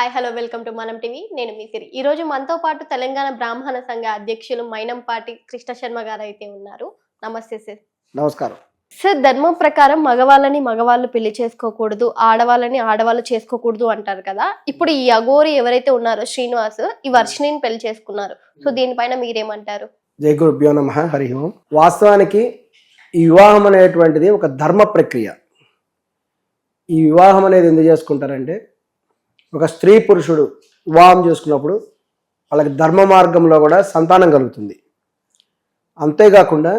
Hi hello welcome to Manam TV నేను మీ సిరి. ఈ రోజు మనతో పాటు తెలంగాణ బ్రాహ్మణ సంఘ అధ్యక్షులు మైనంపాటి కృష్ణ శర్మ గారు అయితే ఉన్నారు. నమస్తే సార్ నమస్కారం. సార్ ధర్మం ప్రకారం మగవాళ్ళని మగవాళ్ళు పెళ్ళి చేసుకోకూడదు ఆడవాళ్ళని ఆడవాళ్ళు చేసుకోకూడదు అంటారు కదా. ఇప్పుడు ఈ అఘోరి ఎవరైతే ఉన్నారో శ్రీనివాస్ ఈ వర్షిణిని పెళ్ళి చేసుకున్నారు. సో దీనిపైన మీరేమంటారు? జై గురుభ్యో నమ హరి ఓం. వాస్తవానికి ఈ వివాహం అనేటువంటిది ఒక ధర్మ ప్రక్రియ. ఈ వివాహం అనేది ఎందుకు చేసుకుంటారంటే ఒక స్త్రీ పురుషుడు వివాహం చేసుకున్నప్పుడు వాళ్ళకి ధర్మ మార్గంలో కూడా సంతానం కలుగుతుంది. అంతేకాకుండా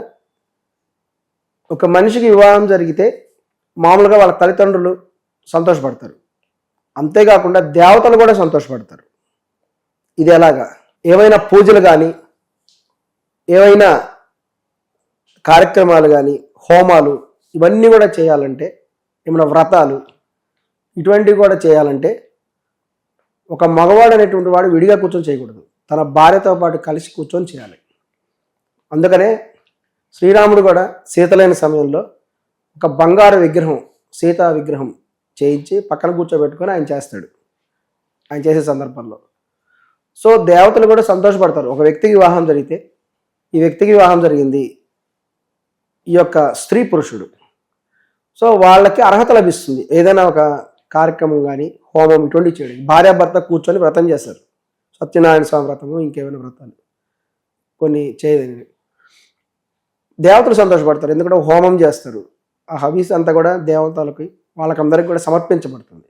ఒక మనిషికి వివాహం జరిగితే మామూలుగా వాళ్ళ తల్లిదండ్రులు సంతోషపడతారు. అంతేకాకుండా దేవతలు కూడా సంతోషపడతారు. ఇది ఎలాగా? ఏవైనా పూజలు కానీ ఏవైనా కార్యక్రమాలు కానీ హోమాలు ఇవన్నీ కూడా చేయాలంటే ఏమైనా వ్రతాలు ఇటువంటివి కూడా చేయాలంటే ఒక మగవాడు అనేటువంటి వాడు విడిగా కూర్చొని చేయకూడదు. తన భార్యతో పాటు కలిసి కూర్చొని చేయాలి. అందుకనే శ్రీరాముడు కూడా సీతలేని సమయంలో ఒక బంగారు విగ్రహం సీతా విగ్రహం చేయించి పక్కన కూర్చోబెట్టుకొని ఆయన చేస్తాడు. ఆయన చేసే సందర్భంలో. సో దేవతలు కూడా సంతోషపడతారు. ఒక వ్యక్తికి వివాహం జరిగితే ఈ వ్యక్తికి వివాహం జరిగింది ఈ యొక్క స్త్రీ పురుషుడు. సో వాళ్ళకి అర్హత లభిస్తుంది. ఏదైనా ఒక కార్యక్రమం కానీ హోమం ఇటువంటి చేయడం భార్యాభర్త కూర్చొని వ్రతం చేస్తారు సత్యనారాయణ స్వామి వ్రతము ఇంకేమైనా వ్రతాలు. కొన్ని చేయదని దేవతలు సంతోషపడతారు. ఎందుకంటే హోమం చేస్తారు. ఆ హవీస్ అంతా కూడా దేవతలకి వాళ్ళకందరికి కూడా సమర్పించబడుతుంది.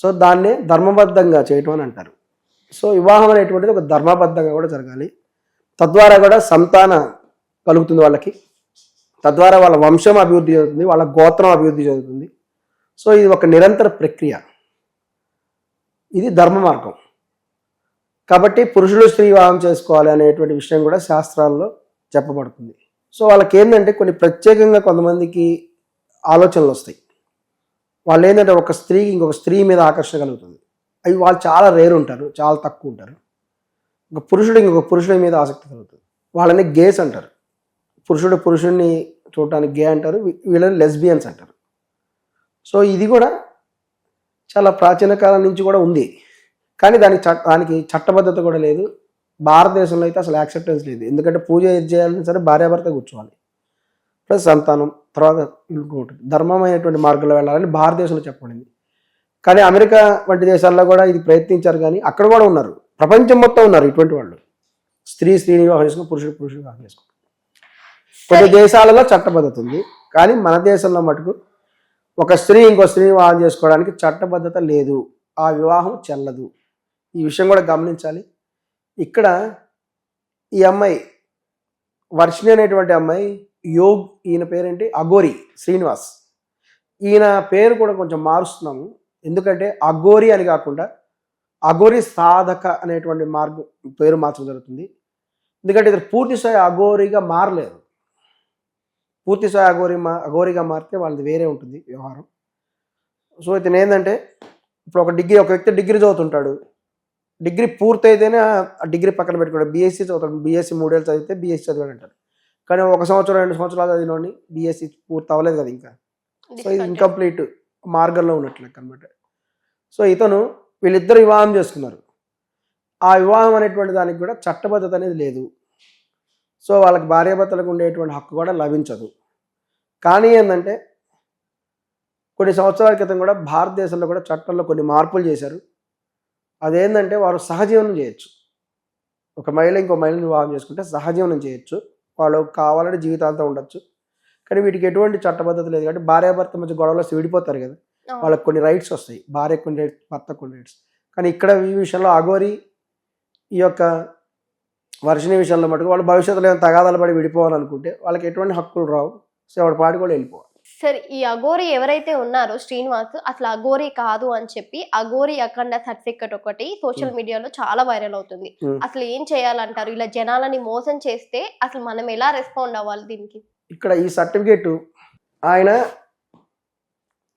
సో దాన్నే ధర్మబద్ధంగా చేయటం అని అంటారు. సో వివాహం అనేటువంటిది ఒక ధర్మబద్ధంగా కూడా జరగాలి. తద్వారా కూడా సంతాన కలుగుతుంది వాళ్ళకి. తద్వారా వాళ్ళ వంశం అభివృద్ధి చెందుతుంది వాళ్ళ గోత్రం అభివృద్ధి చెందుతుంది. సో ఇది ఒక నిరంతర ప్రక్రియ. ఇది ధర్మ మార్గం. కాబట్టి పురుషులు స్త్రీ వివాహం చేసుకోవాలి అనేటువంటి విషయం కూడా శాస్త్రాల్లో చెప్పబడుతుంది. సో వాళ్ళకి ఏంటంటే కొన్ని ప్రత్యేకంగా కొంతమందికి ఆలోచనలు వస్తాయి. వాళ్ళు ఏంటంటే ఒక స్త్రీకి ఇంకొక స్త్రీ మీద ఆకర్షణ కలుగుతుంది. అవి వాళ్ళు చాలా రేరు ఉంటారు చాలా తక్కువ ఉంటారు. ఒక పురుషుడు ఇంకొక పురుషుడి మీద ఆసక్తి కలుగుతుంది. వాళ్ళని గేస్ అంటారు. పురుషుడు పురుషుడిని చూడటానికి గే అంటారు వీళ్ళని లెస్బియన్స్ అంటారు. సో ఇది కూడా చాలా ప్రాచీన కాలం నుంచి కూడా ఉంది. కానీ దానికి చట్ట దానికి చట్టబద్ధత కూడా లేదు. భారతదేశంలో అయితే అసలు యాక్సెప్టెన్స్ లేదు. ఎందుకంటే పూజ ఏది చేయాలన్నా సరే భార్యాభర్త కూర్చోవాలి. ప్లస్ సంతానం తర్వాత ఇంకోటి ధర్మమైనటువంటి మార్గంలో వెళ్ళాలని భారతదేశంలో చెప్పబడింది. కానీ అమెరికా వంటి దేశాల్లో కూడా ఇది ప్రయత్నించారు కానీ అక్కడ కూడా ఉన్నారు. ప్రపంచం మొత్తం ఉన్నారు ఇటువంటి వాళ్ళు. స్త్రీ స్త్రీని వివాహం చేసుకుని పురుషుడు పురుషుడు వివాహం చేసుకుని. కొన్ని దేశాలలో చట్టబద్ధత ఉంది. కానీ మన దేశంలో మటుకు ఒక స్త్రీ ఇంకో స్త్రీని వివాహం చేసుకోవడానికి చట్టబద్ధత లేదు. ఆ వివాహం చెల్లదు. ఈ విషయం కూడా గమనించాలి. ఇక్కడ ఈ అమ్మాయి వర్షిణి అనేటువంటి అమ్మాయి యోగ్ ఈయన పేరేంటి? అగోరి శ్రీనివాస్. ఈయన పేరు కూడా కొంచెం మారుస్తున్నాము ఎందుకంటే అఘోరి అని కాకుండా అఘోరి సాధక అనేటువంటి మార్గం పేరు మార్చడం జరుగుతుంది. ఎందుకంటే ఇది పూర్తి స్థాయి అఘోరిగా మారలేదు పూర్తి స్థాయి అఘోరి మా అఘోరిగా మారితే వాళ్ళది వేరే ఉంటుంది వ్యవహారం. సో ఇతను ఏంటంటే ఇప్పుడు ఒక డిగ్రీ ఒక వ్యక్తి డిగ్రీ చదువుతుంటాడు. డిగ్రీ పూర్తయితేనే ఆ డిగ్రీ పక్కన పెట్టుకుంటాడు. బీఎస్సీ చదువుతాడు. బీఎస్సీ మూడేళ్ళు చదివితే బీఎస్సీ చదివాడు అంటారు కానీ ఒక సంవత్సరం రెండు సంవత్సరాలు చదివినోడిని బీఎస్సీ పూర్తి అవ్వలేదు కదా ఇంకా. సో ఇది ఇన్కంప్లీట్ మార్గంలో ఉన్నట్లు అనమాట సో ఇతను వీళ్ళిద్దరు వివాహం చేసుకున్నారు. ఆ వివాహం అనేటువంటి దానికి కూడా చట్టబద్ధత అనేది లేదు. సో వాళ్ళకి భార్యాభర్తలకు ఉండేటువంటి హక్కు కూడా లభించదు. కానీ ఏంటంటే కొన్ని సంవత్సరాల క్రితం కూడా భారతదేశంలో కూడా చట్టంలో కొన్ని మార్పులు చేశారు. అదేంటంటే వారు సహజీవనం చేయొచ్చు. ఒక మహిళ ఇంకో మహిళని వివాహం చేసుకుంటే సహజీవనం చేయొచ్చు. వాళ్ళు కావాలంటే జీవితాంతం ఉండొచ్చు. కానీ వీటికి ఎటువంటి చట్టబద్ధత లేదు కాబట్టి భార్యాభర్త మధ్య గొడవలు విడిపోతారు కదా. వాళ్ళకి కొన్ని రైట్స్ వస్తాయి. భార్య కొన్ని రైట్స్ భర్త కొన్ని రైట్స్ కానీ ఇక్కడ ఈ విషయంలో అఘోరి ఈ యొక్క వర్షిని విషయంలో మటుకు వాళ్ళు భవిష్యత్తులో ఏమైనా తగాదాలు పడి విడిపోవాలనుకుంటే వాళ్ళకి ఎటువంటి హక్కులు రావు. సో వాడి పాటి కూడా వెళ్ళిపోవాలి. సార్ ఈ అఘోరి ఎవరైతే ఉన్నారో శ్రీనివాస్ అసలు అఘోరి కాదు అని చెప్పి అఘోరి అఖండ సర్టిఫికెట్ ఒకటి సోషల్ మీడియాలో చాలా వైరల్ అవుతుంది. అసలు ఏం చేయాలంటారు? ఇలా జనాలని మోసం చేస్తే అసలు మనం ఎలా రెస్పాండ్ అవ్వాలి దీనికి? ఇక్కడ ఈ సర్టిఫికేట్ ఆయన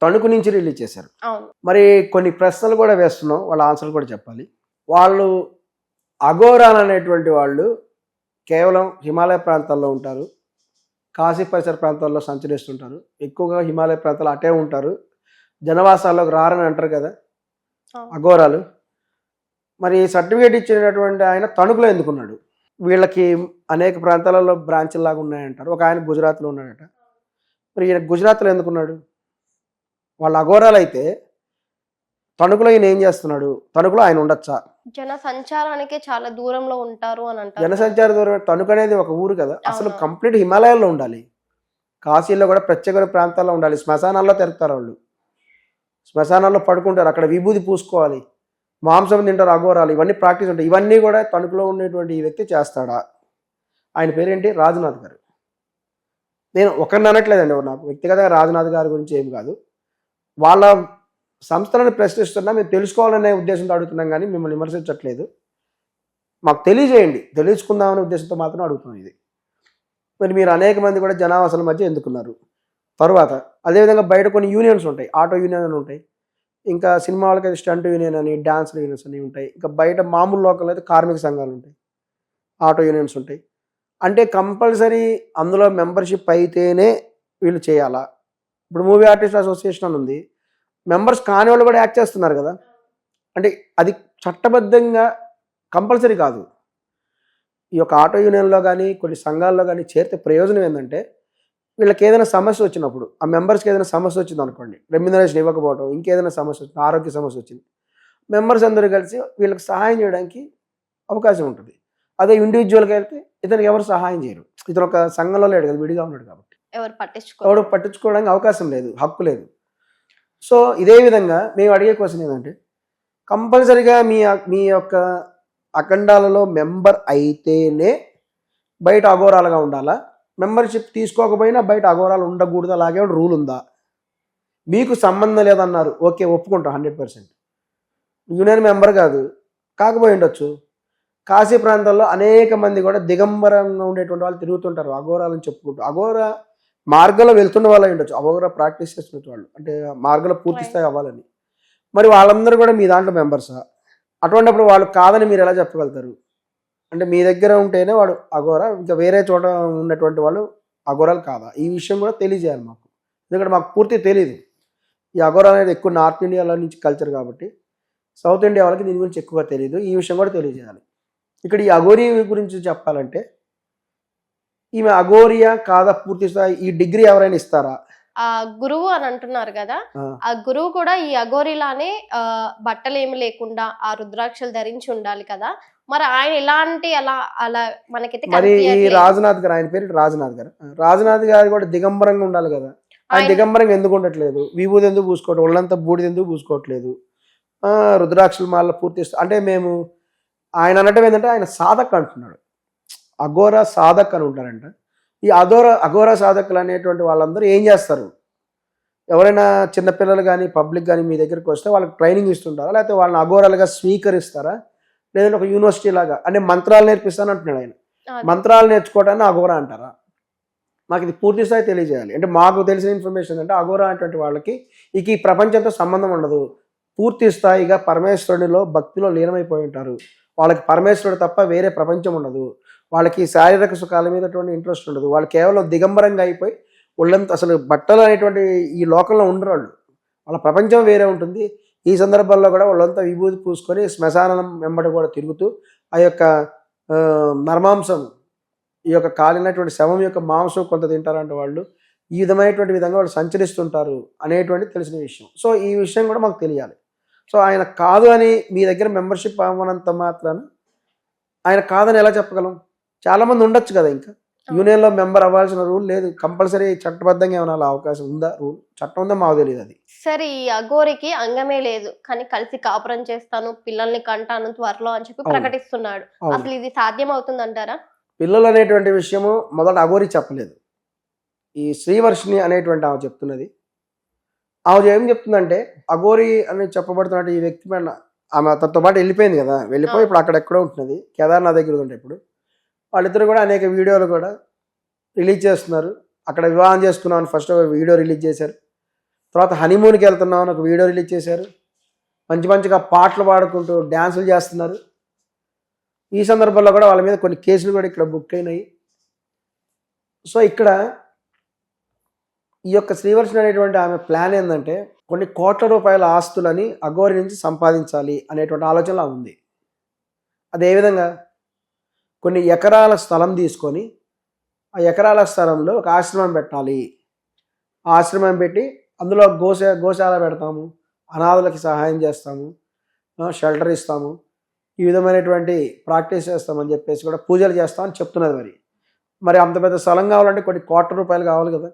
తణుకు నుంచి రిలీజ్ చేశారు. అవును. మరి కొన్ని ప్రశ్నలు కూడా వేస్తున్నాం. వాళ్ళ ఆన్సర్లు కూడా చెప్పాలి. వాళ్ళు అఘోరాలు అనేటువంటి వాళ్ళు కేవలం హిమాలయ ప్రాంతాల్లో ఉంటారు. కాశీ పరిసర ప్రాంతాల్లో సంచరిస్తుంటారు. ఎక్కువగా హిమాలయ ప్రాంతాలు అటే ఉంటారు. జనవాసాల్లోకి రారని అంటారు కదా. అఘోరాలు. మరి సర్టిఫికేట్ ఇచ్చినటువంటి ఆయన తణుకులో ఎందుకున్నాడు? వీళ్ళకి అనేక ప్రాంతాలలో బ్రాంచ్లు లాగా ఉన్నాయంటారు. ఒక ఆయన గుజరాత్లో ఉన్నాడట. మరి ఈయన గుజరాత్లో ఎందుకున్నాడు? వాళ్ళ అఘోరాలు అయితే తణుకులో ఈయన ఏం చేస్తున్నాడు? తణుకులో ఆయన ఉండొచ్చా? జన సంచారానికే చాలా దూరంలో ఉంటారు అని అంటారు. జనసంచార దూరం తణుకు అనేది ఒక ఊరు కదా. అసలు. కంప్లీట్ హిమాలయాల్లో ఉండాలి. కాశీలో కూడా ప్రత్యేక ప్రాంతాల్లో ఉండాలి. శ్మశానాల్లో తిరుగుతారు వాళ్ళు. శ్మశానాల్లో పడుకుంటారు. అక్కడ విభూది పూసుకోవాలి. మాంసం తింటారు అఘోరాలు. ఇవన్నీ ప్రాక్టీస్ ఉంటాయి. ఇవన్నీ కూడా తణుకులో ఉండేటువంటి ఈ వ్యక్తి చేస్తాడా? ఆయన పేరేంటి? రాజునాథ్ గారు. నేను ఒకరిని అనట్లేదండి నాకు. వ్యక్తిగతంగా రాజునాథ్ గారి గురించి ఏం కాదు. వాళ్ళ సంస్థలను ప్రశ్నిస్తున్నా మేము తెలుసుకోవాలనే ఉద్దేశంతో అడుగుతున్నాం కానీ మిమ్మల్ని విమర్శించట్లేదు. మాకు తెలియజేయండి. తెలుసుకుందామనే ఉద్దేశంతో మాత్రం అడుగుతున్నాం ఇది. మరి మీరు అనేక మంది కూడా జనావాసాల మధ్య ఎందుకున్నారు? తర్వాత అదేవిధంగా బయట కొన్ని యూనియన్స్ ఉంటాయి. ఆటో యూనియన్ అని ఉంటాయి. ఇంకా సినిమా అయితే స్టంట్ యూనియన్ అని డ్యాన్స్ యూనియన్స్ అని ఉంటాయి. ఇంకా బయట మామూలు లోకల్ అయితే కార్మిక సంఘాలు ఉంటాయి. ఆటో యూనియన్స్ ఉంటాయి. అంటే కంపల్సరీ అందులో మెంబర్షిప్ అయితేనే వీళ్ళు చేయాలా? ఇప్పుడు మూవీ ఆర్టిస్ట్ అసోసియేషన్ అని ఉంది. మెంబర్స్ కాని వాళ్ళు కూడా యాక్ట్ చేస్తున్నారు కదా. అంటే అది చట్టబద్ధంగా కంపల్సరీ కాదు. ఈ యొక్క ఆటో యూనియన్లో కానీ కొన్ని సంఘాల్లో కానీ చేరితే ప్రయోజనం ఏంటంటే వీళ్ళకి ఏదైనా సమస్య వచ్చినప్పుడు ఆ మెంబర్స్కి ఏదైనా సమస్య వచ్చింది అనుకోండి రెమ్యునరేషన్ ఇవ్వకపోవడం ఇంకేదైనా సమస్య వచ్చింది ఆరోగ్య సమస్య వచ్చింది మెంబర్స్ అందరూ కలిసి వీళ్ళకి సహాయం చేయడానికి అవకాశం ఉంటుంది. అదే ఇండివిజువల్గా వెళ్తే ఇతనికి ఎవరు సహాయం చేయరు. ఇతను ఒక సంఘంలో లేడు కదా విడిగా ఉన్నాడు కాబట్టి. ఎవరు పట్టించుకో ఎవడు పట్టించుకోవడానికి అవకాశం లేదు హక్కు లేదు. సో ఇదే విధంగా మేము అడిగే క్వశ్చన్ ఏంటంటే కంపల్సరిగా మీ మీ యొక్క అఖండాలలో మెంబర్ అయితేనే బయట అఘోరాలుగా ఉండాలా? మెంబర్షిప్ తీసుకోకపోయినా బయట అఘోరాలు ఉండకూడదు అలాగే రూల్ ఉందా? మీకు సంబంధం లేదన్నారు ఓకే ఒప్పుకుంటాం హండ్రెడ్ పర్సెంట్ యూనియన్ మెంబర్ కాదు కాకపోయి ఉండొచ్చు. కాశీ ప్రాంతాల్లో అనేక మంది కూడా దిగంబరంగా ఉండేటువంటి వాళ్ళు తిరుగుతుంటారు అఘోరాలని చెప్పుకుంటూ. అఘోరా మార్గంలో వెళ్తున్న వాళ్ళు ఉండొచ్చు. అఘోర ప్రాక్టీస్ చేస్తున్న వాళ్ళు. అంటే మార్గంలో పూర్తి స్థాయి అవ్వాలని. మరి వాళ్ళందరూ కూడా మీ దాంట్లో మెంబర్సా? అటువంటిప్పుడు వాళ్ళు కాదని మీరు ఎలా చెప్పగలుగుతారు? అంటే మీ దగ్గర ఉంటేనే వాడు అఘోర ఇంకా వేరే చోట ఉన్నటువంటి వాళ్ళు అఘోరాలు కాదా? ఈ విషయం కూడా తెలియజేయాలి మాకు. ఎందుకంటే మాకు పూర్తి తెలియదు ఈ అఘోర అనేది ఎక్కువ నార్త్ ఇండియాలో నుంచి కల్చర్ కాబట్టి సౌత్ ఇండియా వాళ్ళకి దీని గురించి ఎక్కువగా తెలియదు ఈ విషయం కూడా తెలియజేయాలి. ఇక్కడ ఈ అఘోరీ గురించి చెప్పాలంటే ఈమె అఘోరియా కాదా పూర్తి స్థాయి ఈ డిగ్రీ ఎవరైనా ఇస్తారా? ఆ గురువు అని అంటున్నారు కదా. ఆ. గురువు కూడా ఈ అఘోరిలానే ఆ, బట్టలు ఏమి లేకుండా ఆ రుద్రాక్షలు ధరించి ఉండాలి కదా. మరి ఆయన ఎలాంటి అలా అలా మనకైతే మరి ఈ. రాజునాథ్ గారు ఆయన పేరు రాజునాథ్ గారు. రాజునాథ్ గారు కూడా దిగంబరంగా ఉండాలి కదా. ఆయన దిగంబరంగా ఎందుకు ఉండట్లేదు? విభూది ఎందుకు పూసుకోవట్లేదు? ఒళ్ళంతా బూడిద ఎందుకు పూసుకోవట్లేదు? ఆ, రుద్రాక్షల మాల పూర్తి అంటే మేము ఆయన అనటం ఏంటంటే ఆయన సాధక్ అంటున్నాడు. అఘోర సాధక్ అని ఉంటారంట. ఈ అఘోర అఘోర సాధకులు అనేటువంటి వాళ్ళందరూ ఏం చేస్తారు? ఎవరైనా చిన్నపిల్లలు కానీ పబ్లిక్ కానీ మీ దగ్గరికి వస్తే వాళ్ళకి ట్రైనింగ్ ఇస్తుంటారా? లేకపోతే వాళ్ళని అఘోరాలుగా స్వీకరిస్తారా? లేదంటే ఒక యూనివర్సిటీ లాగా అంటే మంత్రాలు నేర్పిస్తాను అంటున్నాడు ఆయన. మంత్రాలు నేర్చుకోవడాన్ని అఘోర అంటారా? మాకు ఇది పూర్తి స్థాయి తెలియజేయాలి. అంటే మాకు తెలిసిన ఇన్ఫర్మేషన్ అంటే అఘోర అనేటువంటి వాళ్ళకి ఇక ఈ ప్రపంచంతో సంబంధం ఉండదు. పూర్తి స్థాయిగా పరమేశ్వరునిలో భక్తిలో లీనమైపోయి ఉంటారు. వాళ్ళకి పరమేశ్వరుడు తప్ప వేరే ప్రపంచం ఉండదు. వాళ్ళకి శారీరక సుఖాల మీద ఇంట్రెస్ట్ ఉండదు. వాళ్ళు కేవలం దిగంబరంగా అయిపోయి ఒళ్ళంతా అసలు బట్టలు అనేటువంటి ఈ లోకంలో ఉండరు వాళ్ళు. వాళ్ళ ప్రపంచం వేరే ఉంటుంది. ఈ సందర్భంలో కూడా వాళ్ళంతా విభూతి పూసుకొని శ్మశానం వెంబడి కూడా తిరుగుతూ ఆ యొక్క నర్మాంసం ఈ యొక్క కాలినటువంటి శవం యొక్క మాంసం కొంత తింటారంటే వాళ్ళు. ఈ విధమైనటువంటి విధంగా వాళ్ళు సంచరిస్తుంటారు అనేటువంటి తెలిసిన విషయం. సో ఈ విషయం కూడా మాకు తెలియాలి. సో ఆయన కాదు అని మీ దగ్గర మెంబర్షిప్ అవ్వనంత మాత్రాన ఆయన కాదని ఎలా చెప్పగలం? చాలా మంది ఉండొచ్చు కదా ఇంకా. యూనియన్లో మెంబర్ అవ్వాల్సిన రూల్ లేదు. కంపల్సరీ చట్టబద్ధంగా ఏమైనా అవకాశం ఉందా? రూల్? చట్టం ఉందా? మాకు తెలియదు అది. సరే ఈ అఘోరికి అంగమే లేదు. కానీ కలిసి కాపురం చేస్తాను పిల్లల్ని కంటాను త్వరలో అని చెప్పి. ప్రకటిస్తున్నాడు. అసలు ఇది సాధ్యం అవుతుందంటారా పిల్లలు అనేటువంటి విషయము మొదట అఘోరి చెప్పలేదు. ఈ శ్రీవర్షిణి అనేటువంటి ఆమె చెప్తున్నది. ఆమె ఏం చెప్తుందంటే అఘోరి అని చెప్పబడుతున్నట్టు ఈ వ్యక్తి పైన ఆమె తనతో పాటు వెళ్ళిపోయింది కదా. వెళ్ళిపోయి ఇప్పుడు అక్కడ ఎక్కడో ఉంటున్నది. కేదార్నాథ్ దగ్గర ఉంటే ఇప్పుడు. వాళ్ళిద్దరు కూడా అనేక వీడియోలు కూడా రిలీజ్ చేస్తున్నారు. అక్కడ వివాహం చేసుకున్నామని ఫస్ట్ ఒక వీడియో రిలీజ్ చేశారు. తర్వాత హనీమూన్కి వెళ్తున్నామని ఒక వీడియో రిలీజ్ చేశారు. మంచి మంచిగా పాటలు పాడుకుంటూ డ్యాన్సులు చేస్తున్నారు. ఈ సందర్భంలో కూడా వాళ్ళ మీద కొన్ని కేసులు కూడా ఇక్కడ బుక్ అయినాయి. సో ఇక్కడ ఈ యొక్క శ్రీవర్షణ అనేటువంటి ఆమె ప్లాన్ ఏంటంటే కొన్ని కోట్ల రూపాయల ఆస్తులని అఘోరి నుంచి సంపాదించాలి అనేటువంటి ఆలోచన ఉంది. అది ఏ విధంగా కొన్ని ఎకరాల స్థలం తీసుకొని ఆ ఎకరాల స్థలంలో ఒక ఆశ్రమం పెట్టాలి. ఆ ఆశ్రమం పెట్టి అందులో గోశ గోశాల పెడతాము. అనాథులకి సహాయం చేస్తాము. షెల్టర్ ఇస్తాము. ఈ విధమైనటువంటి ప్రాక్టీస్ చేస్తామని చెప్పేసి కూడా పూజలు చేస్తామని చెప్తున్నది మరి. మరి అంత పెద్ద స్థలం కావాలంటే కొన్ని కోట్ల రూపాయలు కావాలి కదా.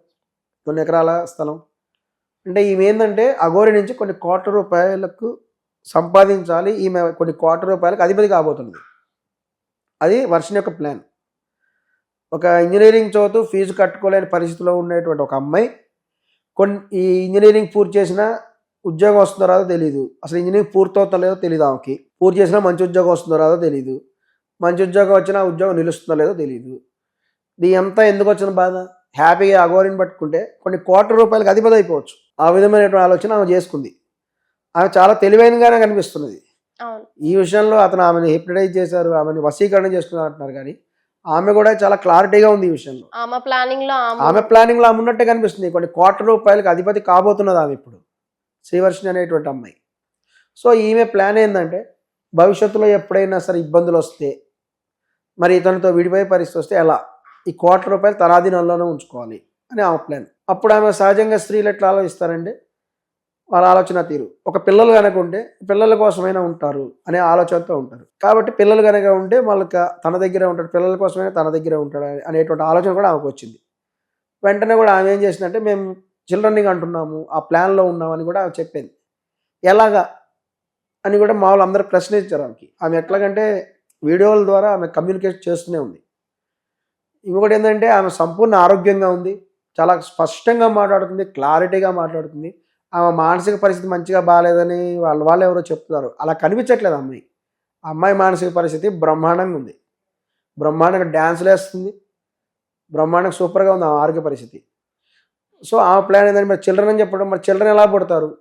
కొన్ని ఎకరాల స్థలం. అంటే ఈమె ఏంటంటే అఘోరి నుంచి కొన్ని కోట్ల రూపాయలకు సంపాదించాలి. ఈమె కొన్ని కోట్ల రూపాయలకు అధిపతి కాబోతుంది. అది వర్షన్ యొక్క ప్లాన్. ఒక ఇంజనీరింగ్ చదువుతూ ఫీజు కట్టుకోలేని పరిస్థితిలో ఉండేటువంటి ఒక అమ్మాయి. కొన్ని ఈ ఇంజనీరింగ్ పూర్తి చేసిన ఉద్యోగం వస్తుందో రాదో తెలియదు అసలు ఇంజనీరింగ్ పూర్తవుతుందో లేదో తెలియదు ఆమెకి. పూర్తి చేసినా మంచి ఉద్యోగం వస్తుందో రాదో తెలియదు మంచి ఉద్యోగం వచ్చినా ఉద్యోగం నిలుస్తుందో లేదో తెలియదు ఇది అంతా ఎందుకు వచ్చిన బాధ? హ్యాపీగా అగోరిని పట్టుకుంటే కొన్ని కోట్ల రూపాయలకు అధిపతి అయిపోవచ్చు. ఆ విధమైనటువంటి ఆలోచన ఆమె చేసుకుంది. ఆమె చాలా తెలివైనగానే కనిపిస్తున్నది. ఈ విషయంలో అతను ఆమెను హిప్నటైజ్ చేశారు ఆమెను వశీకరణ చేస్తున్నారు అంటున్నారు కానీ ఆమె కూడా చాలా క్లారిటీగా ఉంది ఈ విషయంలో. ఆమె ప్లానింగ్లో ఆమె ప్లానింగ్లో ఆమె ఉన్నట్టే కనిపిస్తుంది. కొన్ని కోట్ల రూపాయలకు అధిపతి కాబోతున్నది ఆమె ఇప్పుడు శ్రీవర్షిణి అనేటువంటి అమ్మాయి. సో ఈమె ప్లాన్ ఏంటంటే భవిష్యత్తులో ఎప్పుడైనా సరే ఇబ్బందులు వస్తే మరి ఇతనితో విడిపోయే పరిస్థితి వస్తే ఎలా? ఈ కోట్ల రూపాయలు తనాధీనంలోనే ఉంచుకోవాలి అని ఆమె ప్లాన్ అప్పుడు ఆమె సహజంగా స్త్రీలు ఎట్లా ఆలోచిస్తారంటే వాళ్ళ ఆలోచన తీరు. ఒక పిల్లలు కనుక ఉంటే పిల్లల కోసమైనా ఉంటారు అనే ఆలోచనతో ఉంటారు. కాబట్టి పిల్లలు కనుక ఉంటే వాళ్ళకి తన దగ్గర ఉంటాడు పిల్లల కోసమైనా తన దగ్గర ఉంటాడు అనేటువంటి ఆలోచన కూడా ఆమెకు వచ్చింది. వెంటనే కూడా ఆమె ఏం చేసిందంటే మేము చిల్డ్రన్నింగ్ అంటున్నాము ఆ ప్లాన్లో ఉన్నామని కూడా ఆమె చెప్పింది. ఎలాగా? అని కూడా మామూలు అందరూ ప్రశ్నించారు ఆమెకి. ఆమె ఎట్లాగంటే వీడియోల ద్వారా ఆమె కమ్యూనికేట్ చేస్తూనే ఉంది. ఇంకొకటి ఏంటంటే ఆమె సంపూర్ణ ఆరోగ్యంగా ఉంది. చాలా స్పష్టంగా మాట్లాడుతుంది క్లారిటీగా మాట్లాడుతుంది. ఆమె మానసిక పరిస్థితి మంచిగా బాగాలేదని వాళ్ళ వాళ్ళు ఎవరో చెప్తున్నారు. అలా కనిపించట్లేదు అమ్మాయి. ఆ అమ్మాయి మానసిక పరిస్థితి బ్రహ్మాండంగా ఉంది. బ్రహ్మాండంగా డ్యాన్సులు వేస్తుంది. బ్రహ్మాండంగా సూపర్గా ఉంది ఆమె ఆరోగ్య పరిస్థితి. సో ఆమె ప్లాన్ ఏంటంటే మరి చిల్డ్రన్ అని చెప్పడం మరి చిల్డ్రన్ ఎలా పుడతారు?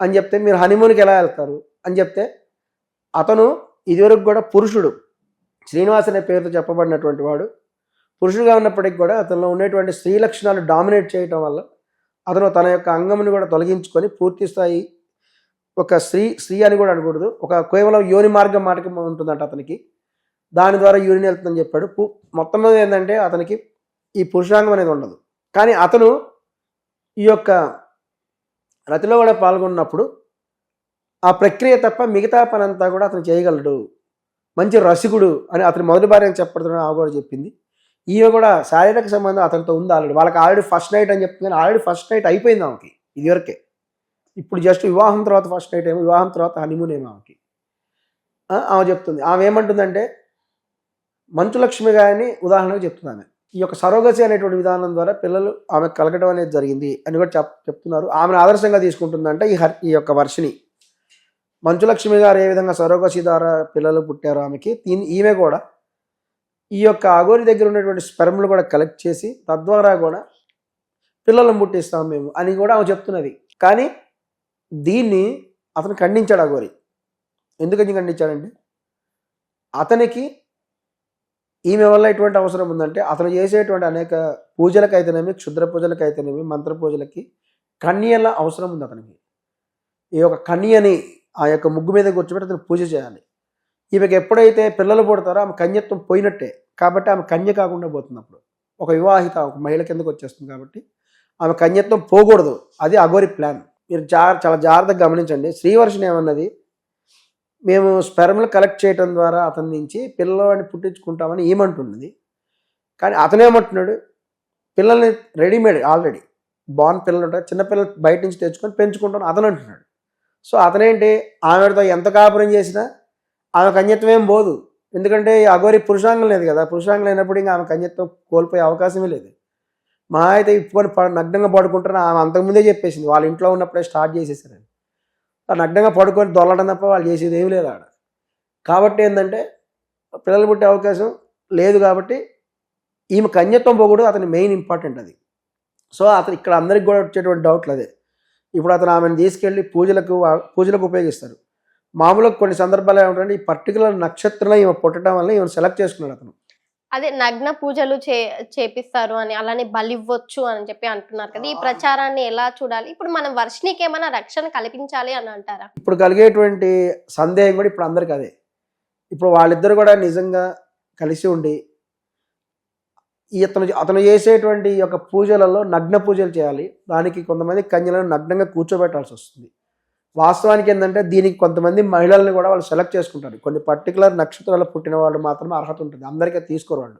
అని చెప్తే మీరు హనీమూన్కి ఎలా వెళ్తారు? అని చెప్తే అతను ఇదివరకు కూడా పురుషుడు. శ్రీనివాస్ అనే పేరుతో చెప్పబడినటువంటి వాడు. పురుషుడుగా ఉన్నప్పటికీ కూడా అతనిలో ఉండేటువంటి స్త్రీ లక్షణాలు డామినేట్ చేయటం వల్ల అతను తన యొక్క అంగమును కూడా తొలగించుకొని పూర్తి స్థాయి ఒక స్త్రీ స్త్రీ అని కూడా అనకూడదు. ఒక కేవలం యోని మార్గం మాటకి ఉంటుందంట అతనికి. దాని ద్వారా యూరిన్ వెళ్తుందని చెప్పాడు. పూ మొత్తం మీద ఏంటంటే అతనికి ఈ పురుషాంగం అనేది ఉండదు. కానీ అతను ఈ యొక్క రతిలో కూడా పాల్గొన్నప్పుడు ఆ ప్రక్రియ తప్ప మిగతా పని అంతా కూడా అతను చేయగలడు. మంచి రసికుడు అని అతని మొదటి భార్య అని చెప్పడుతున్న కూడా చెప్పింది. ఈమె కూడా శారీరక సంబంధం అతనితో ఉంది ఆల్రెడీ? వాళ్ళకి ఆల్రెడీ ఫస్ట్ నైట్ అని చెప్తుంది కానీ ఆల్రెడీ ఫస్ట్ నైట్ అయిపోయింది ఆమెకి ఇదివరకే. ఇప్పుడు జస్ట్ వివాహం తర్వాత ఫస్ట్ నైట్ ఏమో వివాహం తర్వాత హనీమూన్ ఏమో ఆమెకి. ఆమె చెప్తుంది. ఆమె ఏమంటుందంటే మంచులక్ష్మి గారిని ఉదాహరణకు చెప్తుంది ఆమె. ఈ యొక్క సరోగసి అనేటువంటి విధానం ద్వారా పిల్లలు ఆమె కలగడం అనేది జరిగింది అని కూడా చెప్ చెప్తున్నారు. ఆమెను ఆదర్శంగా తీసుకుంటుందంటే ఈ హర్ ఈ యొక్క వర్షిని మంచులక్ష్మి గారు ఏ విధంగా సరోగసి ద్వారా పిల్లలు పుట్టారో ఆమెకి దీని ఈమె కూడా ఈ యొక్క అగోరి దగ్గర ఉన్నటువంటి స్పెరమ్లు కూడా కలెక్ట్ చేసి తద్వారా కూడా పిల్లలను పుట్టిస్తాం మేము అని కూడా ఆమె చెప్తున్నది. కానీ దీన్ని అతను ఖండించాడు అగోరి ఎందుకని ఖండించాడంటే అతనికి ఈమె వల్ల ఎటువంటి అవసరం ఉందంటే అతను చేసేటువంటి అనేక పూజలకైతేనేమి క్షుద్ర పూజలకైతేనేమి మంత్ర పూజలకి కన్యల అవసరం ఉంది అతనికి. ఈ యొక్క కన్యని ఆ యొక్క ముగ్గు మీద కూర్చోబెట్టి అతను పూజ చేయాలి. ఈమెకి ఎప్పుడైతే పిల్లలు పుడతారో ఆమె కన్యత్వం పోయినట్టే. కాబట్టి ఆమె కన్య కాకుండా పోతుంది అప్పుడు ఒక వివాహిత ఒక మహిళ కిందకు వచ్చేస్తుంది కాబట్టి ఆమె కన్యత్వం పోకూడదు. అది అఘోరి ప్లాన్ మీరు జా చాలా జాగ్రత్తగా గమనించండి. శ్రీవర్షిని ఏమన్నది? మేము స్పెర్మ్లు కలెక్ట్ చేయడం ద్వారా అతని నుంచి పిల్లవాడిని పుట్టించుకుంటామని ఏమంటున్నది కానీ అతనేమంటున్నాడు పిల్లల్ని రెడీమేడ్ ఆల్రెడీ బాన్ పిల్లలు ఉంటారు. చిన్నపిల్లలు బయట నుంచి తెచ్చుకొని పెంచుకుంటాను అతను అంటున్నాడు. సో అతనేంటి? ఆమెతో ఎంత కాపురం చేసినా ఆమెకు అన్యత్వం ఏం పోదు. ఎందుకంటే అఘోరి పురుషాంగం లేదు కదా. పురుషాంగం లేనప్పుడు ఇంకా ఆమె కన్యత్వం కోల్పోయే అవకాశమే లేదు. మా అయితే ఇప్పుడు నగ్నంగా పడుకుంటారని ఆమె అంతకుముందే చెప్పేసింది. వాళ్ళ ఇంట్లో ఉన్నప్పుడే స్టార్ట్ చేసేసారని. నగ్నంగా పడుకొని దొల్లడం తప్ప వాళ్ళు చేసేది ఏమి లేదు ఆడ. కాబట్టి ఏంటంటే పిల్లలు పుట్టే అవకాశం లేదు కాబట్టి ఈమె కన్యత్వం పోకూడదు. అతని మెయిన్ ఇంపార్టెంట్ అది. సో అతను ఇక్కడ అందరికి కూడా వచ్చేటువంటి డౌట్లు అదే. ఇప్పుడు అతను ఆమెను తీసుకెళ్ళి పూజలకు పూజలకు ఉపయోగిస్తారు. మామూలుగా కొన్ని సందర్భాలు ఏమంటే ఈ పర్టికులర్ నక్షత్రంలో ఈమె పుట్టడం వల్ల ఈమెను సెలెక్ట్ చేసుకున్నాడు అతను. అదే నగ్న పూజలు చే చేపిస్తారు అని అలానే బలి ఇవ్వచ్చు అని చెప్పి అంటున్నారు కదా. ఈ ప్రచారాన్ని ఎలా చూడాలి? ఇప్పుడు మనం వర్షినికి ఏమైనా రక్షణ కల్పించాలి అని అంటారా? ఇప్పుడు కలిగేటువంటి సందేహం కూడా ఇప్పుడు అందరికి అదే. ఇప్పుడు వాళ్ళిద్దరు కూడా నిజంగా కలిసి ఉండి ఈ అతను అతను చేసేటువంటి యొక్క పూజలలో నగ్న పూజలు చేయాలి. దానికి కొంతమంది కన్యలను నగ్నంగా కూర్చోబెట్టాల్సి వస్తుంది. వాస్తవానికి ఏంటంటే దీనికి కొంతమంది మహిళల్ని కూడా వాళ్ళు సెలెక్ట్ చేసుకుంటారు. కొన్ని పర్టికులర్ నక్షత్రాల్లో పుట్టిన వాళ్ళు మాత్రమే అర్హత ఉంటుంది. అందరికీ తీసుకోరు వాళ్ళు.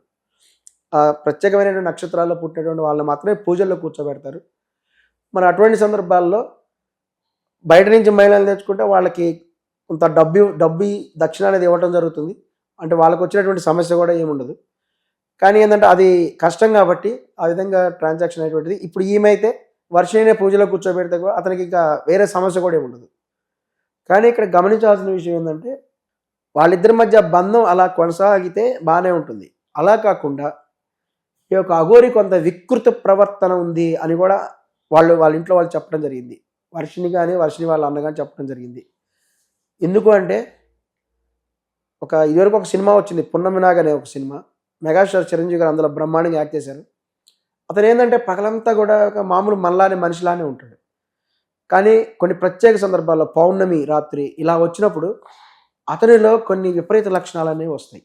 ప్రత్యేకమైన నక్షత్రాల్లో పుట్టినటువంటి వాళ్ళు మాత్రమే పూజల్లో కూర్చోబెడతారు. మరి అటువంటి సందర్భాల్లో బయట నుంచి మహిళలు తెచ్చుకుంటే వాళ్ళకి కొంత డబ్బు డబ్బు దక్షిణ అనేది ఇవ్వడం జరుగుతుంది. అంటే వాళ్ళకి వచ్చినటువంటి సమస్య కూడా ఏముండదు కానీ ఏంటంటే అది కష్టం కాబట్టి ఆ విధంగా ట్రాన్సాక్షన్ అనేటువంటిది ఇప్పుడు ఈమె అయితే వర్షనే పూజలో కూర్చోబెడితే కూడా అతనికి ఇంకా వేరే సమస్య కూడా ఉండదు కానీ ఇక్కడ గమనించాల్సిన విషయం ఏంటంటే వాళ్ళిద్దరి మధ్య బంధం అలా కొనసాగితే బాగానే ఉంటుంది. అలా కాకుండా ఈ యొక్క అఘోరి కొంత వికృత ప్రవర్తన ఉంది అని కూడా వాళ్ళు వాళ్ళ ఇంట్లో వాళ్ళు చెప్పడం జరిగింది. వర్షిని కానీ వర్షిని వాళ్ళ అన్న కానీ చెప్పడం జరిగింది. ఎందుకు అంటే ఒక ఇదివరకు ఒక సినిమా వచ్చింది పున్నమినాగ్ అనే ఒక సినిమా. మెగాస్టార్ చిరంజీవి గారు అందులో బ్రహ్మాండంగా యాక్ట్ చేశారు. అతను ఏంటంటే పగలంతా కూడా ఒక మామూలు మనలానే మనిషిలానే ఉంటాడు. కానీ కొన్ని ప్రత్యేక సందర్భాల్లో పౌర్ణమి రాత్రి ఇలా వచ్చినప్పుడు అతనిలో కొన్ని విపరీత లక్షణాలు అనేవి వస్తాయి.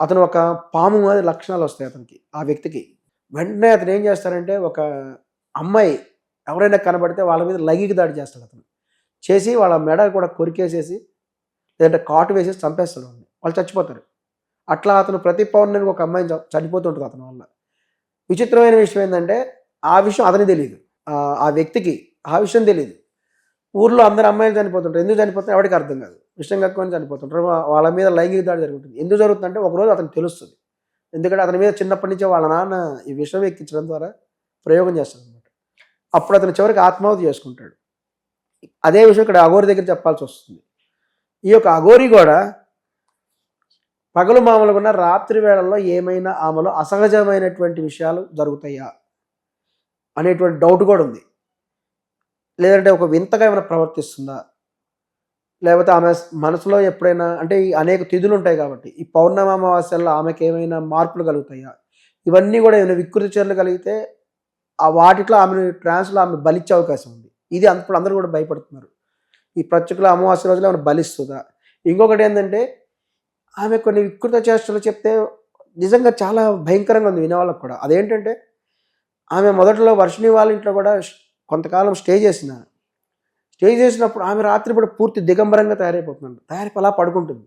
అతను ఒక పాము మాదిరి లక్షణాలు వస్తాయి అతనికి ఆ వ్యక్తికి. వెంటనే అతను ఏం చేస్తారంటే ఒక అమ్మాయి ఎవరైనా కనబడితే వాళ్ళ మీద లైంగిక దాడి చేస్తాడు అతను. చేసి వాళ్ళ మెడ కూడా కొరికేసేసి లేదంటే కాటు వేసేసి చంపేస్తాడు వాళ్ళని వాళ్ళు చచ్చిపోతారు. అట్లా అతను ప్రతి పౌర్ణమికి ఒక అమ్మాయిని చ- చనిపోతుంటుంది అతని వల్ల. విచిత్రమైన విషయం ఏంటంటే ఆ విషయం అతని తెలియదు ఆ- వ్యక్తికి ఆ విషయం తెలియదు ఊర్లో అందరు అమ్మాయిలు చనిపోతుంటారు. ఎందుకు చనిపోతారు ఎవరికి అర్థం కాదు. విషయం కక్కుని చనిపోతుంటారు. వాళ్ళ మీద లైంగిక దాడి జరుగుతుంది. ఎందుకు జరుగుతుందంటే ఒకరోజు అతనికి తెలుస్తుంది. ఎందుకంటే అతని మీద చిన్నప్పటి నుంచే వాళ్ళ నాన్న ఈ విషయం ఎక్కించడం ద్వారా ప్రయోగం చేస్తాడు అనమాట అప్పుడు అతను చివరికి ఆత్మాహుతి చేసుకుంటాడు. అదే విషయం ఇక్కడ అఘోరి దగ్గర చెప్పాల్సి వస్తుంది. ఈ యొక్క అఘోరి కూడా పగలు మామూలుగా ఉన్న రాత్రి వేళల్లో ఏమైనా ఆమెలో అసహజమైనటువంటి విషయాలు జరుగుతాయా అనేటువంటి డౌట్ కూడా ఉంది. లేదంటే ఒక వింతగా ఏమైనా ప్రవర్తిస్తుందా? లేకపోతే ఆమె మనసులో ఎప్పుడైనా అంటే ఈ అనేక తిథులు ఉంటాయి కాబట్టి ఈ పౌర్ణమి అమావాస్యల్లో ఆమెకి ఏమైనా మార్పులు కలుగుతాయా? ఇవన్నీ కూడా ఏమైనా వికృతి చర్యలు కలిగితే ఆ వాటిలో ఆమెను ట్రాన్స్లో ఆమె బలిచ్చే అవకాశం ఉంది. ఇది అప్పుడు అందరూ కూడా భయపడుతున్నారు. ఈ ప్రత్యేక అమావాస్య రోజులు ఆమెను బలిస్తుందా? ఇంకొకటి ఏంటంటే ఆమె కొన్ని వికృత చేష్టలు చెప్తే నిజంగా చాలా భయంకరంగా ఉంది వినేవాళ్ళకు కూడా. అదేంటంటే ఆమె మొదట్లో వర్షిణి వాళ్ళ ఇంట్లో కూడా కొంతకాలం స్టే చేసిన. స్టే చేసినప్పుడు ఆమె రాత్రిపూట పూర్తి దిగంబరంగా తయారైపోతుంది తయారీ అలా పడుకుంటుంది.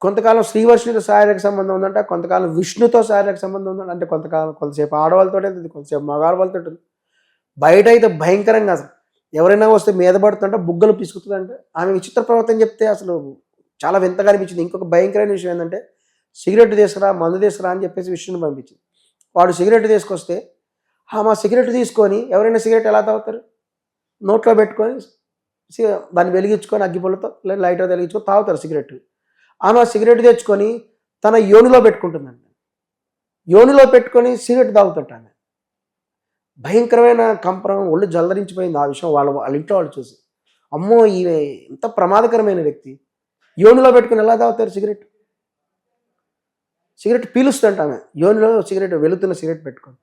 కొంతకాలం శ్రీవర్షినితో శారీరక సంబంధం ఉందంటే కొంతకాలం విష్ణుతో శారీరక సంబంధం ఉందంటే. అంటే కొంతకాలం కొంతసేపు ఆడవాళ్ళతో ఉంటుంది కొంతసేపు మగవాళ్ళతో ఉంటుంది. బయట అయితే భయంకరంగా అసలు. ఎవరైనా వస్తే మీద పడుతుంటే బుగ్గలు పిసుకుతుందంటే. ఆమె విచిత్ర ప్రవర్తన చెప్తే అసలు చాలా వింతగా అనిపించింది. ఇంకొక భయంకరమైన విషయం ఏంటంటే సిగరెట్ తీసుకురా మందు తీసుకురా అని చెప్పేసి విష్ణుని పంపించింది. వాడు సిగరెట్ తీసుకొస్తే ఆ మా సిగరెట్ తీసుకొని ఎవరైనా సిగరెట్ ఎలా తాగుతారు? నోట్లో పెట్టుకొని దాన్ని వెలిగించుకొని అగ్గిపుల్లతో లేదా లైటర్ వెలిగించుకొని తాగుతారు సిగరెట్. ఆమె సిగరెట్ తెచ్చుకొని తన యోనిలో పెట్టుకుంటుందండి యోనిలో పెట్టుకొని సిగరెట్ తాగుతుంట ఆమె. భయంకరమైన కంపరం ఒళ్ళు జలదరించిపోయింది ఆ విషయం వాళ్ళ వాళ్ళ ఇంట్లో వాళ్ళు చూసి. అమ్మో ఈమె ఎంత ప్రమాదకరమైన వ్యక్తి. యోనిలో పెట్టుకుని ఎలా తాగుతారు సిగరెట్? సిగరెట్ పీలుస్తుంట ఆమె యోనిలో సిగరెట్ వెలుతున్న సిగరెట్ పెట్టుకొని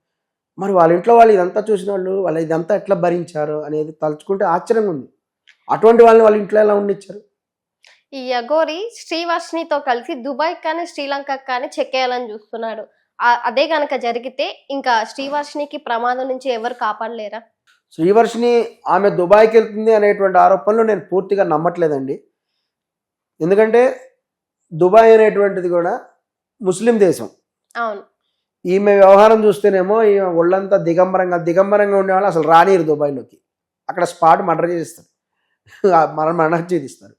మరి వాళ్ళ ఇంట్లో వాళ్ళు ఇదంతా చూసిన వాళ్ళు వాళ్ళు ఇదంతా ఎట్లా భరించారు అనేది తలుచుకుంటే ఆశ్చర్యంగా ఉంది. అటువంటి వాళ్ళని వాళ్ళ ఇంట్లో ఎలా ఉండిచ్చారు? ఈ అఘోరి శ్రీవర్షినితో కలిసి దుబాయ్ కానీ శ్రీలంక కానీ చెక్కేయాలని చూస్తున్నాడు. అదే గనక జరిగితే ఇంకా శ్రీవర్షినికి ప్రమాదం నుంచి ఎవరు కాపాడలేరా? శ్రీవర్షిని ఆమె దుబాయ్కి వెళ్తుంది అనేటువంటి ఆరోపణలు నేను పూర్తిగా నమ్మట్లేదండి. ఎందుకంటే దుబాయ్ అనేటువంటిది కూడా ముస్లిం దేశం. అవును. ఈమె వ్యవహారం చూస్తేనేమో ఈమె ఒళ్ళంతా దిగంబరంగా దిగంబరంగా ఉండేవాళ్ళు అసలు రానియరు దుబాయ్లోకి. అక్కడ స్పాట్ మర్డర్ చేస్తారు మన మర్డర్ చేయిస్తారు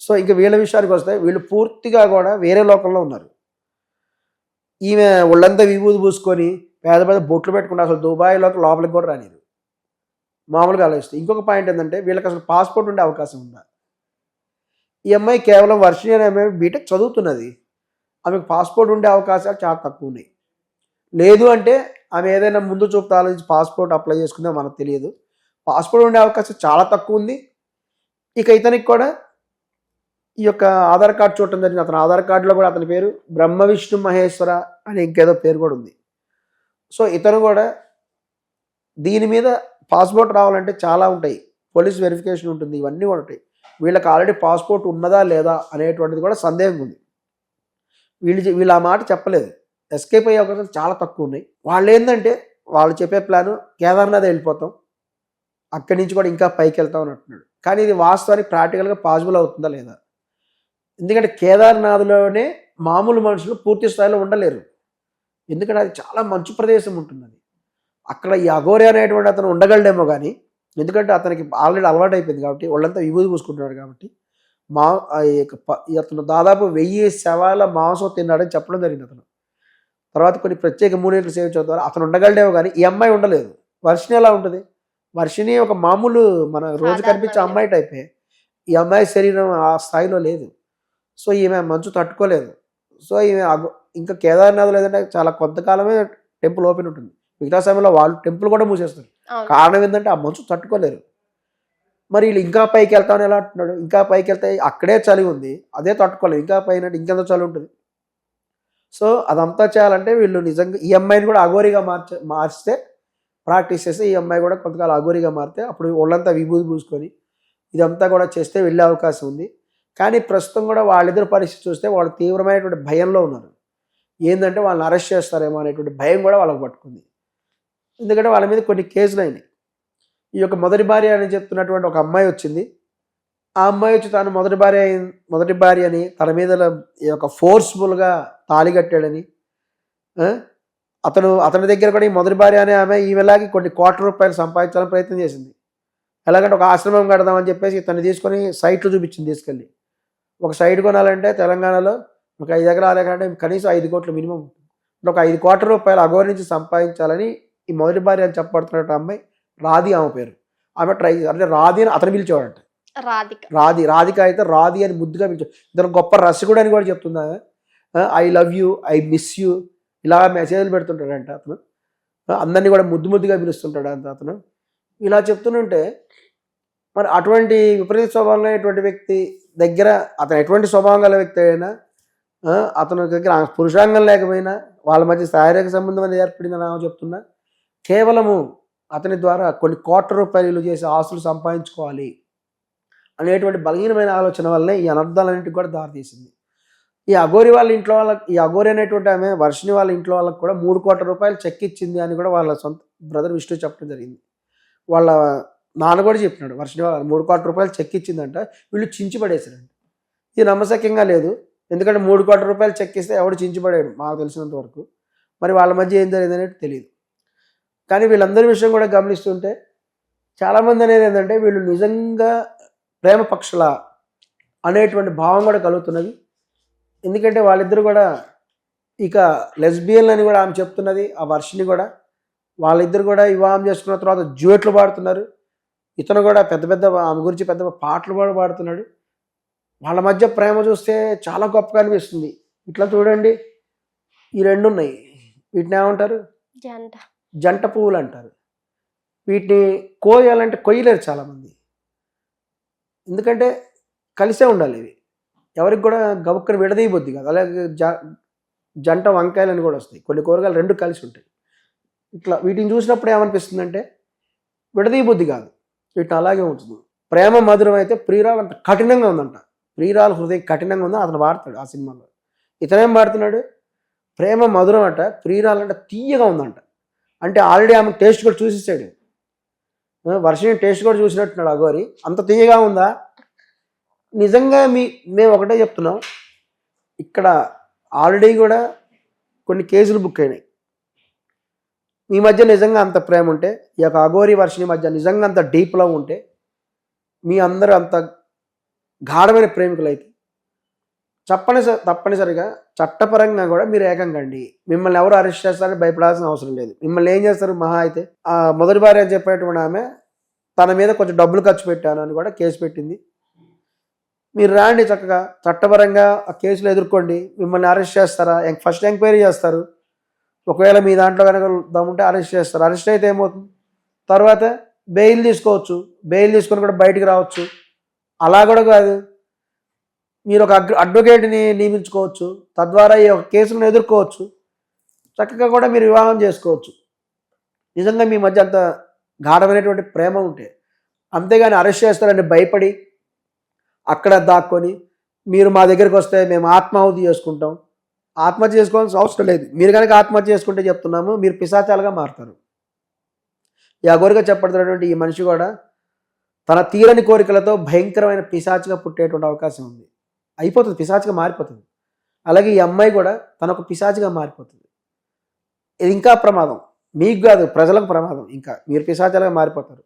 సో ఇంకా వీళ్ళ విషయానికి వస్తే వీళ్ళు పూర్తిగా కూడా వేరే లోకంలో ఉన్నారు. ఈమె ఒళ్ళంతా విభూది పూసుకొని పేద పేద బొట్లు పెట్టుకుంటే అసలు దుబాయ్లోకి లోపలికి కూడా రానిరు మామూలుగా ఆలోచిస్తే. ఇంకొక పాయింట్ ఏంటంటే వీళ్ళకి అసలు పాస్పోర్ట్ ఉండే అవకాశం ఉందా? ఈ అమ్మాయి కేవలం వర్షిణి అనే అమ్మాయి బీటెక్ చదువుతున్నది. ఆమెకు పాస్పోర్ట్ ఉండే అవకాశాలు చాలా తక్కువ ఉన్నాయి. లేదు అంటే ఆమె ఏదైనా ముందు చూపుతా ఆలోచించి పాస్పోర్ట్ అప్లై చేసుకుందో మనకు తెలియదు. పాస్పోర్ట్ ఉండే అవకాశం చాలా తక్కువ ఉంది. ఇక ఇతనికి కూడా ఈ యొక్క ఆధార్ కార్డు చూడటం జరిగింది. అతని ఆధార్ కార్డులో కూడా అతని పేరు బ్రహ్మ విష్ణు మహేశ్వర అని ఇంకేదో పేరు కూడా ఉంది. సో ఇతను కూడా దీని మీద పాస్పోర్ట్ రావాలంటే చాలా ఉంటాయి. పోలీస్ వెరిఫికేషన్ ఉంటుంది. ఇవన్నీ కూడా ఉంటాయి. వీళ్ళకి ఆల్రెడీ పాస్పోర్ట్ ఉన్నదా లేదా అనేటువంటిది కూడా సందేహం ఉంది. వీళ్ళు వీళ్ళు ఆ మాట చెప్పలేదు. ఎస్కేప్ అయ్యే అవకాశాలు చాలా తక్కువ ఉన్నాయి. వాళ్ళు ఏంటంటే వాళ్ళు చెప్పే ప్లాను కేదార్నాథ్ వెళ్ళిపోతాం. అక్కడి నుంచి కూడా ఇంకా పైకి వెళ్తాం అని అంటున్నాడు కానీ ఇది వాస్తవానికి ప్రాక్టికల్గా పాసిబుల్ అవుతుందా లేదా? ఎందుకంటే కేదార్నాథ్లోనే మామూలు మనుషులు పూర్తి స్థాయిలో ఉండలేరు. ఎందుకంటే అది చాలా మంచు ప్రదేశం ఉంటుంది అది అక్కడ ఈ అఘోరి అనేటువంటి అతను ఉండగలడేమో కానీ ఎందుకంటే అతనికి ఆల్రెడీ అలవాటు అయిపోయింది కాబట్టి వాళ్ళంతా విభూతి పూసుకుంటున్నాడు కాబట్టి మా అతను దాదాపు వెయ్యి శవాల మాంసం తిన్నాడని చెప్పడం జరిగింది అతను. తర్వాత కొన్ని ప్రత్యేక మూడేళ్ళు సేవ చదువుతారు అతను ఉండగలడేమో కానీ ఈ అమ్మాయి ఉండలేదు. వర్షిని ఎలా ఉంటుంది? వర్షిని ఒక మామూలు మన రోజు కనిపించే అమ్మాయి టైపే. ఈ అమ్మాయి శరీరం ఆ స్థాయిలో లేదు. సో ఈమె మంచు తట్టుకోలేదు. సో ఈమె ఇంకా కేదార్నాథ్ లేదంటే చాలా కొంతకాలమే టెంపుల్ ఓపెన్ ఉంటుంది. మిగతా సమయంలో వాళ్ళు టెంపుల్ కూడా మూసేస్తారు. కారణం ఏంటంటే ఆ మంచు తట్టుకోలేరు. మరి వీళ్ళు ఇంకా పైకి వెళ్తామని ఎలా అంటున్నాడు? ఇంకా పైకి వెళ్తే అక్కడే చలి ఉంది అదే తట్టుకోలేదు ఇంకా పైన ఇంకెంత చలి ఉంటుంది? సో అదంతా చేయాలంటే వీళ్ళు నిజంగా ఈ అమ్మాయిని కూడా అఘోరిగా మార్చ మార్చితే ప్రాక్టీస్ చేస్తే ఈ అమ్మాయి కూడా కొంతకాలం అఘోరిగా మారితే అప్పుడు ఒళ్ళంతా విభూతి పూసుకొని ఇదంతా కూడా చేస్తే వెళ్ళే అవకాశం ఉంది. కానీ ప్రస్తుతం కూడా వాళ్ళిద్దరు పరిస్థితి చూస్తే వాళ్ళు తీవ్రమైనటువంటి భయంలో ఉన్నారు. ఏంటంటే వాళ్ళని అరెస్ట్ చేస్తారేమో అనేటువంటి భయం కూడా వాళ్ళకి పట్టుకుంది. ఎందుకంటే వాళ్ళ మీద కొన్ని కేసులు అయినాయి. ఈ యొక్క మొదటి భార్య అని చెప్తున్నటువంటి ఒక అమ్మాయి వచ్చింది. ఆ అమ్మాయి వచ్చి తాను మొదటి భార్య మొదటి భార్య అని తన మీద ఈ యొక్క ఫోర్స్ఫుల్గా తాళి కట్టాడని అతను అతని దగ్గర కూడా ఈ మొదటి భార్య అనే ఆమె ఈమెలాగి కొన్ని కోట్ల రూపాయలు సంపాదించాలని ప్రయత్నం చేసింది. ఎలాగంటే ఒక ఆశ్రమం కడదామని చెప్పేసి తను తీసుకొని సైట్లు చూపించింది తీసుకెళ్ళి. ఒక సైట్ కొనాలంటే తెలంగాణలో ఒక ఐదు ఎకరాలు ఎకరాలంటే కనీసం ఐదు కోట్లు మినిమం ఒక ఐదు కోట్ల రూపాయలు అగోరి నుంచి సంపాదించాలని ఈ మొదటి భార్య అని చెప్పబడుతున్నట్టు అమ్మాయి రాధి ఆమె పేరు. ఆమె ట్రై అంటే రాధి అని అతను పిలిచేవాడంట. రాధిక. రాధి రాధిక అయితే రాధి అని ముద్దుగా పిలిచే ఇతను గొప్ప రసికుడు అని కూడా చెప్తుందా? I love you I miss you ఇలా మెసేజ్లు పెడుతుంటాడంట అతను. అందరినీ కూడా ముద్దు ముద్దుగా పిలుస్తుంటాడు అంత అతను. ఇలా చెప్తుంటే మరి అటువంటి విపరీత స్వభావం కలిగినటువంటి వ్యక్తి దగ్గర అతను ఎటువంటి స్వభావం గల వ్యక్తి అయినా అతని దగ్గర పురుషాంగం లేకపోయినా వాళ్ళ మధ్య శారీరక సంబంధం అనేది ఏర్పడిందని ఆమె చెప్తున్నా కేవలము అతని ద్వారా కొన్ని కోట్ల రూపాయలు చేసి ఆస్తులు సంపాదించుకోవాలి అనేటువంటి బలహీనమైన ఆలోచన వల్లనే ఈ అనర్థాలన్నింటికి కూడా దారితీసింది. ఈ అఘోరి వాళ్ళ ఇంట్లో వాళ్ళకి ఈ అఘోరి అనేటువంటి ఆమె వర్షిని వాళ్ళ ఇంట్లో వాళ్ళకి కూడా మూడు కోట్ల రూపాయలు చెక్ ఇచ్చింది అని కూడా వాళ్ళ సొంత బ్రదర్ విష్ణు చెప్పడం జరిగింది. వాళ్ళ నాన్న కూడా చెప్పినాడు వర్షిని వాళ్ళ మూడు కోట్ల రూపాయలు చెక్ ఇచ్చిందంట వీళ్ళు చించిపడేశారంట. ఇది నమ్మశక్యంగా లేదు ఎందుకంటే మూడు కోట్ల రూపాయలు చెక్ ఇస్తే ఎవడు చించిపడాడు మాకు తెలిసినంత వరకు. మరి వాళ్ళ మధ్య ఏం జరిగిందనేది తెలియదు కానీ వీళ్ళందరి విషయం కూడా గమనిస్తుంటే చాలామంది అనేది ఏంటంటే వీళ్ళు నిజంగా ప్రేమ పక్షుల అనేటువంటి భావం కూడా కలుగుతున్నది. ఎందుకంటే వాళ్ళిద్దరు కూడా ఇక లెస్బియన్ అని కూడా ఆమె చెప్తున్నది ఆ వర్షిని కూడా. వాళ్ళిద్దరు కూడా వివాహం చేసుకున్న తర్వాత జ్యూట్లు పాడుతున్నారు. ఇతను కూడా పెద్ద పెద్ద ఆమె గురించి పెద్ద పాటలు కూడా పాడుతున్నాడు. వాళ్ళ మధ్య ప్రేమ చూస్తే చాలా గొప్పగా అనిపిస్తుంది. ఇట్లా చూడండి ఈ రెండు ఉన్నాయి వీటిని ఏమంటారు? జంట. జంట పువ్వులు అంటారు వీటిని కోయాలంటే కొయ్యలేరు చాలామంది. ఎందుకంటే కలిసే ఉండాలి ఇవి. ఎవరికి కూడా గబుక్కని విడదీయబోద్ది కాదు. అలాగే జ జంట వంకాయలు అని కూడా వస్తాయి. కొన్ని కూరగాయలు రెండు కలిసి ఉంటాయి. ఇట్లా వీటిని చూసినప్పుడు ఏమనిపిస్తుందంటే విడదీయబుద్ధి కాదు. వీటిని అలాగే ఉంటుంది ప్రేమ మధురం అయితే ప్రియురాలు అంత కఠినంగా ఉందంట. ప్రియురాలు హృదయం కఠినంగా ఉందో అతను వాడతాడు ఆ సినిమాలో. ఇతనేం వాడుతున్నాడు ప్రేమ మధురం అంట ప్రియురాలు అంటే తీయగా ఉందంట. అంటే ఆల్రెడీ ఆమె టేస్ట్ కూడా చూసేసాడు. వర్షం టేస్ట్ కూడా చూసినట్టున్నాడు అగోరి అంత తీయగా ఉందా? నిజంగా మీ మేము ఒకటే చెప్తున్నాం. ఇక్కడ ఆల్రెడీ కూడా కొన్ని కేసులు బుక్ అయినాయి. మీ మధ్య నిజంగా అంత ప్రేమ ఉంటే ఈ యొక్క అఘోరి వర్షిని మధ్య నిజంగా అంత డీప్ లవ్ ఉంటే మీ అందరూ అంత గాఢమైన ప్రేమికులు అయితే తప్పనిసరి తప్పనిసరిగా చట్టపరంగా కూడా మీరు ఏకం కండి మిమ్మల్ని ఎవరు అరెస్ట్ చేస్తారని భయపడాల్సిన అవసరం లేదు. మిమ్మల్ని ఏం చేస్తారు మహా అయితే? ఆ మొదటి భార్య అని చెప్పేటువంటి ఆమె తన మీద కొంచెం డబ్బులు ఖర్చు పెట్టాను అని కూడా కేసు పెట్టింది. మీరు రాండి చక్కగా. చట్టపరంగా ఆ కేసులు ఎదుర్కోండి. మిమ్మల్ని అరెస్ట్ చేస్తారా? ఫస్ట్ ఎంక్వైరీ చేస్తారు. ఒకవేళ మీ దాంట్లో కనుక దమ్ముంటే అరెస్ట్ చేస్తారు. అరెస్ట్ అయితే ఏమవుతుంది? తర్వాత బెయిల్ తీసుకోవచ్చు. బెయిల్ తీసుకొని కూడా బయటికి రావచ్చు. అలా కూడా కాదు. మీరు ఒక అడ్వకేట్ని నియమించుకోవచ్చు. తద్వారా ఈ యొక్క కేసులను ఎదుర్కోవచ్చు. చక్కగా కూడా మీరు వివాహం చేసుకోవచ్చు. నిజంగా మీ మధ్య అంత గాఢమైనటువంటి ప్రేమ ఉంటే అంతేగాని అరెస్ట్ చేస్తారని భయపడి అక్కడ దాక్కొని మీరు మా దగ్గరికి వస్తే మేము ఆత్మాహుతి చేసుకుంటాం. ఆత్మహత్య చేసుకోవాల్సిన అవసరం లేదు. మీరు కనుక ఆత్మహత్య చేసుకుంటే చెప్తున్నాము మీరు పిశాచాలుగా మారుతారు. ఈ అగోరిగా చెప్పబడుతున్నటువంటి ఈ మనిషి కూడా తన తీరని కోరికలతో భయంకరమైన పిశాచిగా పుట్టేటువంటి అవకాశం ఉంది. అయిపోతుంది పిశాచిగా మారిపోతుంది. అలాగే ఈ అమ్మాయి కూడా తన ఒక పిశాచిగా మారిపోతుంది. ఇది ఇంకా ప్రమాదం. మీకు కాదు ప్రజలకు ప్రమాదం. ఇంకా మీరు పిశాచాలుగా మారిపోతారు.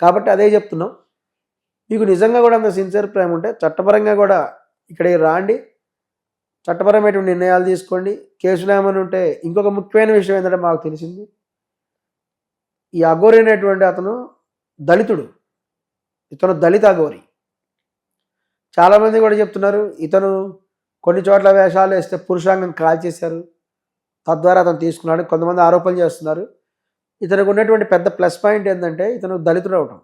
కాబట్టి అదే చెప్తున్నాం. మీకు నిజంగా కూడా అంత సిన్సియర్ ప్రేమ ఉంటే చట్టపరంగా కూడా ఇక్కడికి రాండి. చట్టపరమైనటువంటి నిర్ణయాలు తీసుకోండి. కేసులు ఏమైనా ఉంటే ఇంకొక ముఖ్యమైన విషయం ఏంటంటే మాకు తెలిసింది. ఈ అఘోరి అనేటువంటి అతను దళితుడు. ఇతను దళిత అఘోరి. చాలామంది కూడా చెప్తున్నారు ఇతను కొన్ని చోట్ల వేషాలు వేస్తే పురుషాంగం కాల్చేశారు తద్వారా అతను తీసుకున్నాడు. కొంతమంది ఆరోపణలు చేస్తున్నారు. ఇతనికి ఉన్నటువంటి పెద్ద ప్లస్ పాయింట్ ఏంటంటే ఇతను దళితుడు అవటం.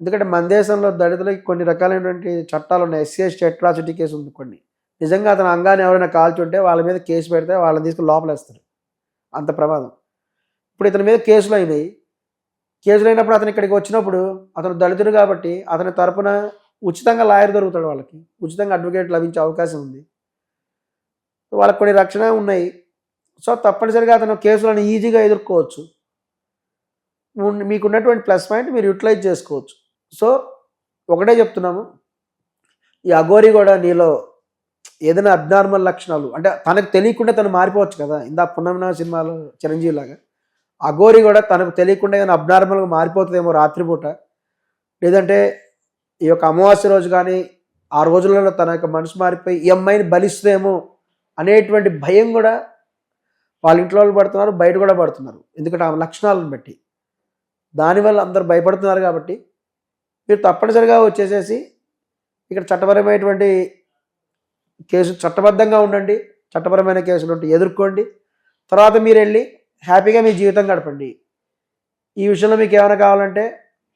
ఎందుకంటే మన దేశంలో దళితులకి కొన్ని రకాలైనటువంటి చట్టాలు ఉన్నాయి. ఎస్సీ ఎస్టీ అట్రాసిటీ కేసు ఉంది కొన్ని. నిజంగా అతను అంగాన్ని ఎవరైనా కాల్చుంటే వాళ్ళ మీద కేసు పెడితే వాళ్ళని తీసుకుని లోపలేస్తారు. అంత ప్రమాదం. ఇప్పుడు ఇతని మీద కేసులు అయినాయి. కేసులు అయినప్పుడు అతను ఇక్కడికి వచ్చినప్పుడు అతను దళితుడు కాబట్టి అతని తరపున ఉచితంగా లాయర్ దొరుకుతాడు వాళ్ళకి. ఉచితంగా అడ్వకేట్ లభించే అవకాశం ఉంది. వాళ్ళకి కొన్ని రక్షణ ఉన్నాయి. సో తప్పనిసరిగా అతను కేసులను ఈజీగా ఎదుర్కోవచ్చు. మీకున్నటువంటి ప్లస్ పాయింట్ మీరు యూటిలైజ్ చేసుకోవచ్చు. సో ఒకటే చెప్తున్నాము. ఈ అఘోరి కూడా నీలో ఏదైనా అబ్నార్మల్ లక్షణాలు అంటే తనకు తెలియకుండా తను మారిపోవచ్చు కదా ఇందా పున్నమిన సినిమాలో చిరంజీవి లాగా. అఘోరి కూడా తనకు తెలియకుండా ఏదైనా అబ్నార్మల్గా మారిపోతుందేమో రాత్రిపూట. లేదంటే ఈ యొక్క అమావాస్య రోజు కానీ ఆ రోజులలో తన యొక్క మనసు మారిపోయి ఈ అమ్మాయిని బలిస్తేమో అనేటువంటి భయం కూడా వాళ్ళ ఇంట్లో వాళ్ళు పడుతున్నారు బయట కూడా పడుతున్నారు. ఎందుకంటే ఆమె లక్షణాలను బట్టి. దానివల్ల అందరు భయపడుతున్నారు కాబట్టి మీరు తప్పనిసరిగా వచ్చేసేసి ఇక్కడ చట్టపరమైనటువంటి కేసు చట్టబద్ధంగా ఉండండి చట్టపరమైన కేసులు ఉంటే ఎదుర్కోండి. తర్వాత మీరు వెళ్ళి హ్యాపీగా మీ జీవితం గడపండి. ఈ విషయంలో మీకు ఏమైనా కావాలంటే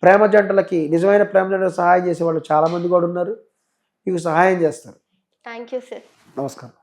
ప్రేమ జంటలకి నిజమైన ప్రేమ జంటలకు సహాయం చేసే వాళ్ళు చాలామంది కూడా ఉన్నారు. మీకు సహాయం చేస్తారు. థ్యాంక్ యూ సార్ నమస్కారం.